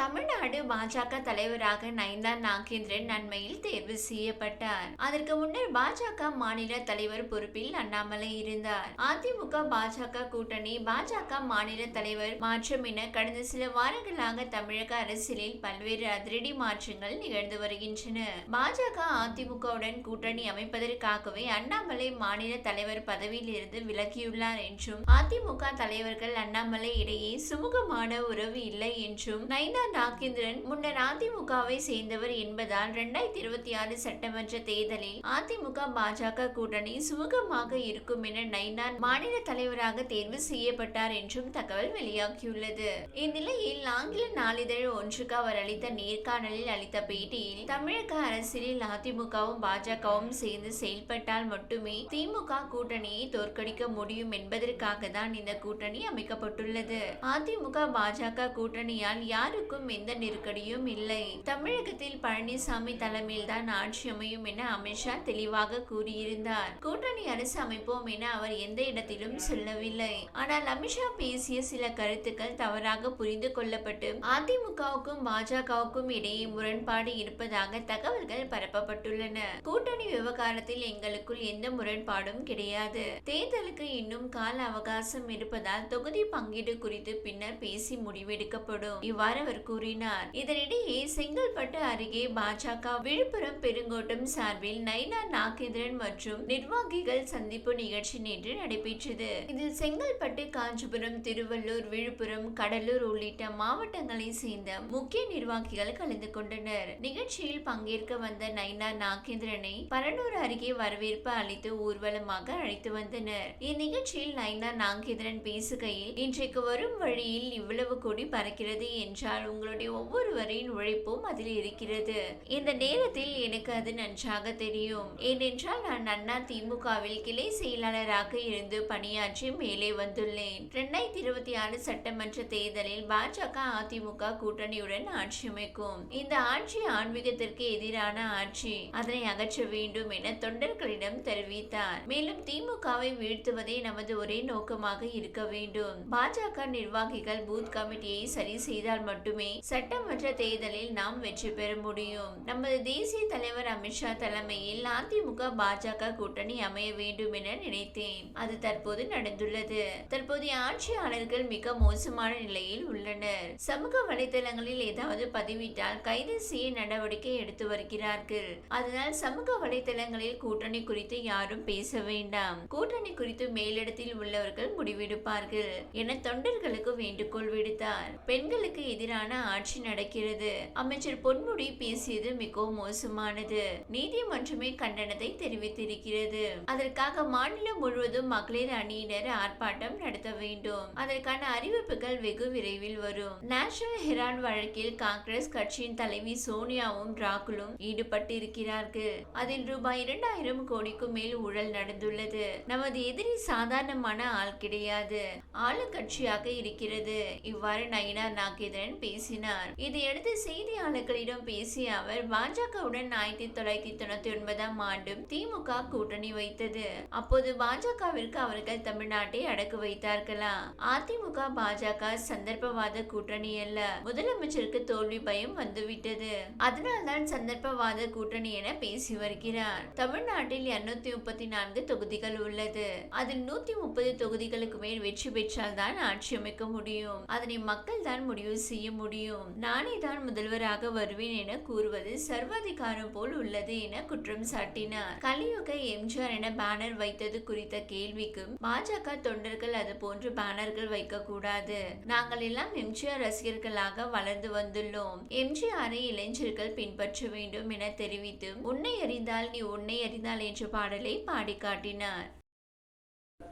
தமிழ்நாடு பாஜக தலைவராக நயன்தா நாகேந்திரன் நன்மையில் தேர்வு செய்யப்பட்டார். அதற்கு முன்னர் பாஜக மாநில தலைவர் பொறுப்பில் அண்ணாமலை இருந்தார். அதிமுக பாஜக கூட்டணி பாஜக மாநில தலைவர் மாற்றம் என கடந்த சில வாரங்களாக தமிழக அரசியலில் பல்வேறு அதிரடி மாற்றங்கள் நிகழ்ந்து வருகின்றன. பாஜக அதிமுகவுடன் கூட்டணி அமைப்பதற்காகவே அண்ணாமலை மாநில தலைவர் பதவியில் இருந்து விலகியுள்ளார் என்றும் அதிமுக தலைவர்கள் அண்ணாமலை இடையே சுமூகமான உறவு இல்லை என்றும் நைனா நாகேந்திரன் முன்னர் அதிமுகவை சேர்ந்தவர் என்பதால் இரண்டாயிரத்தி இருபத்தி ஆறு சட்டமன்ற தேர்தலில் அதிமுக பாஜக கூட்டணி சுமூகமாக இருக்கும் என நைனான் மாநில தலைவராக தேர்வு செய்யப்பட்டார் என்றும் தகவல் வெளியாகியுள்ளது. இந்நிலையில் ஆங்கில நாளிதழ் ஒன்றுக்கு அவர் அளித்த நேர்காணலில் அளித்த பேட்டியில் தமிழக அரசியலில் அதிமுகவும் பாஜகவும் சேர்ந்து செயல்பட்டால் மட்டுமே திமுக கூட்டணியை தோற்கடிக்க முடியும் என்பதற்காக தான் இந்த கூட்டணி அமைக்கப்பட்டுள்ளது. அதிமுக பாஜக கூட்டணியால் யாருக்கும் எந்த நெருக்கடியும் இல்லை. தமிழகத்தில் பழனிசாமி தலைமையில் தான் ஆட்சி அமையும் என அமித்ஷா தெளிவாக கூறியிருந்தார். கூட்டணி அரசு அமைப்போம் என அவர் எந்த இடத்திலும் சொல்லவில்லை. ஆனால் அமித்ஷா பேசிய சில கருத்துக்கள் தவறாக புரிந்து கொள்ளப்பட்டு அதிமுகவுக்கும் பாஜகவுக்கும் இடையே முரண்பாடு இருப்பதாக தகவல்கள் பரப்பப்பட்டுள்ளன. கூட்டணி விவகாரத்தில் எங்களுக்குள் எந்த முரண்பாடும் கிடையாது. தேர்தலுக்கு இன்னும் கால அவகாசம் இருப்பதால் தொகுதி பங்கீடு குறித்து பின்னர் பேசி முடிவெடுக்கப்படும். இவ்வாறு அவர் கூறினார். இதனிடையே செங்கல்பட்டு அருகே பாஜக விழுப்புரம் பெருங்கோட்டம் சார்பில் நைனா நாகேந்திரன் மற்றும் நிர்வாகிகள் சந்திப்பு நிகழ்ச்சி நேற்று நடைபெற்றது. இதில் செங்கல்பட்டு காஞ்சிபுரம் திருவள்ளூர் விழுப்புரம் கடலூர் உள்ளிட்ட மாவட்டங்களை சேர்ந்த முக்கிய நிர்வாகிகள் கலந்து கொண்டனர். நிகழ்ச்சியில் பங்கேற்க வந்த நைனா நாகேந்திரனை பரனூர் அருகே வரவேற்பு அளித்து ஊர்வலமாக அழைத்து வந்தனர். இந்நிகழ்ச்சியில் நைனா நாகேந்திரன் பேசுகையில் இன்றைக்கு வரும் வழியில் இவ்வளவு கொடி பறக்கிறது என்றால் உங்களுடைய ஒவ்வொருவரின் உழைப்பும் அதில் இருக்கிறது. இந்த நேரத்தில் எனக்கு அது நன்றாக தெரியும். ஏனென்றால் நான் அண்ணா திமுகவில் கிளை செயலாளராக இருந்து பணியாற்றி மேலே வந்துள்ளேன். இரண்டாயிரத்தி இருபத்தி ஆறு சட்டமன்ற தேர்தலில் பாஜக அதிமுக கூட்டணியுடன் ஆட்சி அமைக்கும். இந்த ஆட்சி ஆன்மீகத்திற்கு எதிரான ஆட்சி. அதனை அகற்ற வேண்டும் என தொண்டர்களிடம் தெரிவித்தார். மேலும் திமுகவை வீழ்த்துவதே நமது ஒரே நோக்கமாக இருக்க வேண்டும். பாஜக நிர்வாகிகள் பூத் கமிட்டியை சரி செய்தால் மட்டுமே மட்டுமே சட்டமன்ற தேர்தலில் நாம் வெற்றி பெற முடியும். நமது தேசிய தலைவர் அமித்ஷா தலைமையில் அதிமுக பாஜக கூட்டணி அமைய வேண்டும் என நினைத்தேன். அது தற்போது நடந்துள்ளது. தற்போதைய ஆட்சியாளர்கள் மிக மோசமான நிலையில் உள்ளனர். சமூக வலைதளங்களில் ஏதாவது பதிவிட்டால் கைது செய்ய நடவடிக்கை எடுத்து வருகிறார்கள். அதனால் சமூக வலைதளங்களில் கூட்டணி குறித்து யாரும் பேச வேண்டாம். கூட்டணி குறித்து மேலிடத்தில் உள்ளவர்கள் முடிவெடுப்பார்கள் என தொண்டர்களுக்கு வேண்டுகோள் விடுத்தார். பெண்களுக்கு எதிரான ஆட்சி நடக்கிறது. அமைச்சர் பொன்முடி பேசியது மிகவும் மோசமானது. நீதிமன்றமே கண்டனத்தை தெரிவித்திருக்கிறது. அதற்காக மாநிலம் முழுவதும் மகளிர் அணியினர் ஆர்ப்பாட்டம் நடத்த வேண்டும். அதற்கான அறிவிப்புகள் வெகு விரைவில் வரும். நேஷனல் ஹெரால்ட் வழக்கில் காங்கிரஸ் கட்சியின் தலைவி சோனியாவும் ராகுலும் ஈடுபட்டு இருக்கிறார்கள் அதில் ரூபாய் இரண்டாயிரம் கோடிக்கும் மேல் ஊழல் நடந்துள்ளது. நமது எதிரி சாதாரணமான ஆள் கிடையாது. ஆளுங்கட்சியாக இருக்கிறது. இவ்வாறு நயினா நாகேந்திரன் பேசினார். இதையடுத்து செய்தியாளர்களிடம் பேசிய அவர் பாஜகவுடன் ஆயிரத்தி தொள்ளாயிரத்தி தொண்ணூத்தி ஒன்பதாம் ஆண்டு திமுக கூட்டணி வைத்தது. அப்போது பாஜகவிற்கு அவர்கள் தமிழ்நாட்டை அடக்கு வைத்தார்களா? அதிமுக பாஜக சந்தர்ப்பவாத கூட்டணி அல்ல. முதலமைச்சருக்கு தோல்வி பயம் வந்துவிட்டது. அதனால்தான் சந்தர்ப்பவாத கூட்டணி என பேசி வருகிறார். தமிழ்நாட்டில் இருநூத்தி முப்பத்தி நான்கு தொகுதிகள் உள்ளது. அதில் நூத்தி முப்பது தொகுதிகளுக்கு மேல் வெற்றி பெற்றால் தான் ஆட்சி அமைக்க முடியும். அதனை மக்கள் தான் முடிவு செய்ய முடியும். நானே தான் முதல்வராக வருவேன் என கூறுவது சர்வாதிகாரம் போல் உள்ளது என குற்றம் சாட்டினார். கலியுக எம்ஜிஆர் என பேனர் வைத்தது குறித்த கேள்விக்கும் பாஜக தொண்டர்கள் அது போன்று பேனர்கள் வைக்க கூடாது. நாங்கள் எல்லாம் எம்ஜிஆர் ரசிகர்களாக வளர்ந்து வந்துள்ளோம். எம்ஜிஆரை இளைஞர்கள் பின்பற்ற வேண்டும் என தெரிவித்து உன்னை அறிந்தால் நீ உன்னை அறிந்தால் என்ற பாடலை பாடி காட்டினார்.